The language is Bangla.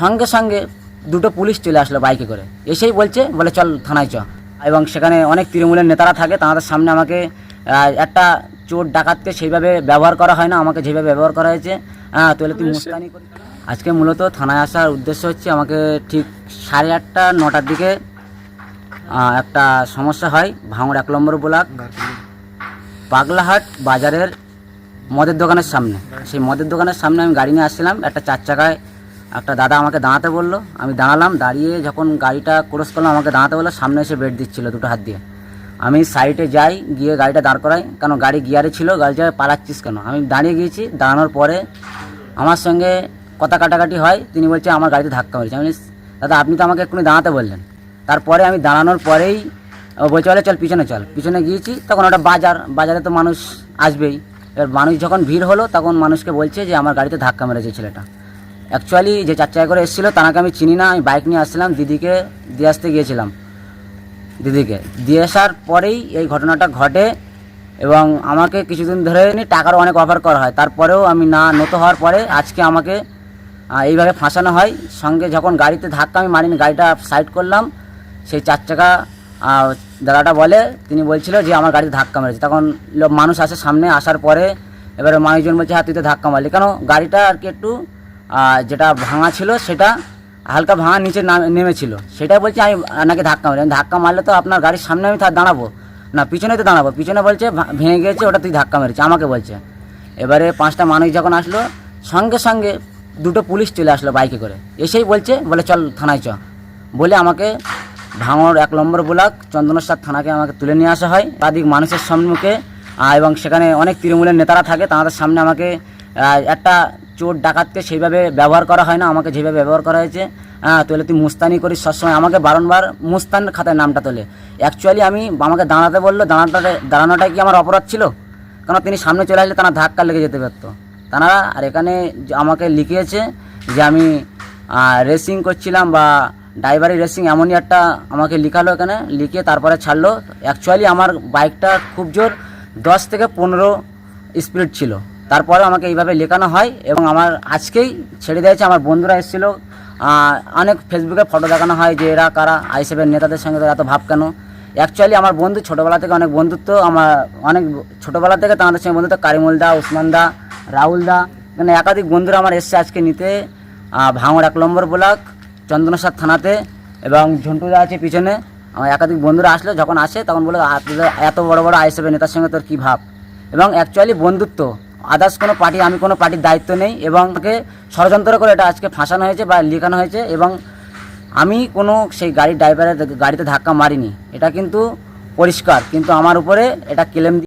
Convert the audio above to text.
সঙ্গে সঙ্গে দুটো পুলিশ চলে আসলো বাইকে করে। এসেই বলছে বলে চল থানায় চ। এবং সেখানে অনেক তৃণমূলের নেতারা থাকে তাদের সামনে আমাকে একটা চোর ডাকাতকে সেইভাবে ব্যবহার করা হয় না আমাকে যেভাবে ব্যবহার করা হয়েছে। হ্যাঁ তাহলে তুই মুস্তানি আজকে মূলত থানায় আসার উদ্দেশ্য হচ্ছে আমাকে ঠিক সাড়ে আটটা নটার দিকে একটা সমস্যা হয় ভাঙড় এক নম্বর ব্লক পাগলাহাট বাজারের মদের দোকানের সামনে। সেই মদের দোকানের সামনে আমি গাড়ি নিয়ে আসছিলাম একটা চার চাকায় একটা দাদা আমাকে দাঁড়াতে বলল। আমি দাঁড়ালাম, দাঁড়িয়ে যখন গাড়িটা ক্রস করলাম, আমাকে দাঁড়াতে বলল, সামনে এসে বেড দিচ্ছিল দুটো হাত দিয়ে। আমি সাইডে যাই, গিয়ে গাড়িটা দাঁড় করাই, কেন গাড়ি গিয়ারে ছিল, গাড়িটা পালাচ্ছিস কেন? আমি দাঁড়িয়ে গিয়েছি, দাঁড়ানোর পরে আমার সঙ্গে কথা কাটাকাটি হয়, তিনি বলছে, আমার গাড়িতে ধাক্কা মেরেছে। আমি দাদা, আপনি তো আমাকে এক্ষুনি দাঁড়াতে বললেন। তারপরে আমি দাঁড়ানোর পরেই বলছে বলে চল, পিছনে চল। পিছনে গিয়েছি, তখন ওটা বাজার, বাজারে তো মানুষ আসবেই। এবার মানুষ যখন ভিড় হলো, তখন মানুষকে বলছে যে, আমার গাড়িতে ধাক্কা মেরেছে ছেলেটা। অ্যাকচুয়ালি যে চার চাকা করে এসেছিল তাকে আমি চিনি না, আমি বাইক নিয়ে আসছিলাম, দিদিকে দিয়ে আসতে গিয়েছিলাম। দিদিকে। দিয়ে আসার পরেই এই ঘটনাটা ঘটে এবং আমাকে কিছুদিন ধরে টাকার অনেক অফার করা হয়। তারপরেও আমি না, নত হওয়ার পরে আজকে আমাকে এইভাবে ফাঁসানো হয়। সঙ্গে যখন গাড়িতে ধাক্কা, আমি মারিনি, গাড়িটা সাইড করলাম। সেই চার চাকা দাদাটা বলে, তিনি বলছিল যে, আমার গাড়িতে ধাক্কা মেরেছে। তখন মানুষ আসে সামনে, আসার পরে এবারে মানুষজন বলছে হ্যাঁ তুই তো ধাক্কা মারলি। কেন, গাড়িটা আর কি একটু যেটা ভাঙা ছিল সেটা হালকা ভাঙা নিচে নামে- নেমেছিল। সেটা বলছে আমি নাকি ধাক্কা মারি ধাক্কা মারলে তো আপনার গাড়ির সামনে আমি দাঁড়াবো। না, পিছনে তো দাঁড়াবো। পিছনে বলছে ভেঙে গিয়েছে, ওটা তুই ধাক্কা মেরেছে আমাকে বলছে। এবারে পাঁচটা মানুষ যখন আসলো, সঙ্গে সঙ্গে দুটো পুলিশ চলে আসলো বাইকে করে। এসেই বলছে, বলে, চল থানায় চ। বলে আমাকে ভাঙর এক নম্বর ব্লক চন্দনেশ্বর থানাকে আমাকে তুলে নিয়ে আসা হয়। তাদিক মানুষের সম্মুখে এবং সেখানে অনেক তৃণমূলের নেতারা থাকে, তাদের সামনে আমাকে একটা চোর ডাকাতকে সেইভাবে ব্যবহার করা হয় না, আমাকে যেভাবে ব্যবহার করা হয়েছে হ্যাঁ তোলে তুই মুস্তানি করিস সবসময়। আমাকে বারংবার মুস্তান খাতায় নামটা তোলে। অ্যাকচুয়ালি আমি, আমাকে দাঁড়াতে বলল দাঁড়াতে দাঁড়ানোটা কি আমার অপরাধ ছিল? কেন তিনি সামনে চলে আসলে তারা ধাক্কা লেগে যেতে পারতো? তারা, আর এখানে আমাকে লিখিয়েছে যে আমি রেসিং করছিলাম বা ড্রাইভারি রেসিং এমনই একটা আমাকে লিখালো এখানে, লিখিয়ে তারপরে ছাড়লো। অ্যাকচুয়ালি আমার বাইকটা খুব জোর, দশ থেকে পনেরো স্পিড ছিল। তারপরে আমাকে এইভাবে লেখানো হয় এবং আমার আজকেই ছেড়ে দিয়েছে। আমার বন্ধুরা এসেছিল। অনেক ফেসবুকে ফটো দেখানো হয় যে এরা কারা আইসেফের নেতাদের সঙ্গে এত ভাব কেন? অ্যাকচুয়ালি আমার বন্ধু ছোটোবেলা থেকে অনেক বন্ধুত্ব, আমার অনেক ছোটোবেলা থেকে তাদের সঙ্গে বন্ধুত্ব, কারিমুল দা, উসমান দা, রাহুল দা মানে একাধিক বন্ধুরা আমার এসছে আজকে নিতে। ভাঙড় এক নম্বর ব্লক, চন্দনসার থানাতে এবং ঝন্টুদা আছে পিছনে। আমার একাধিক বন্ধুরা আসলে, যখন আসে তখন বলে এত বড় বড় আইসেফের নেতার সঙ্গে তোর কী ভাব? এবং অ্যাকচুয়ালি বন্ধুত্ব। আদার্স কোনো পার্টি, আমি কোনো পার্টির দায়িত্ব নেই এবং তাকে ষড়যন্ত্র করে এটা আজকে ফাঁসানো হয়েছে বা লেখানো হয়েছে এবং আমি কোনো সেই গাড়ির ড্রাইভারের গাড়িতে ধাক্কা মারিনি। এটা কিন্তু পরিষ্কার, কিন্তু আমার উপরে এটা ক্লেম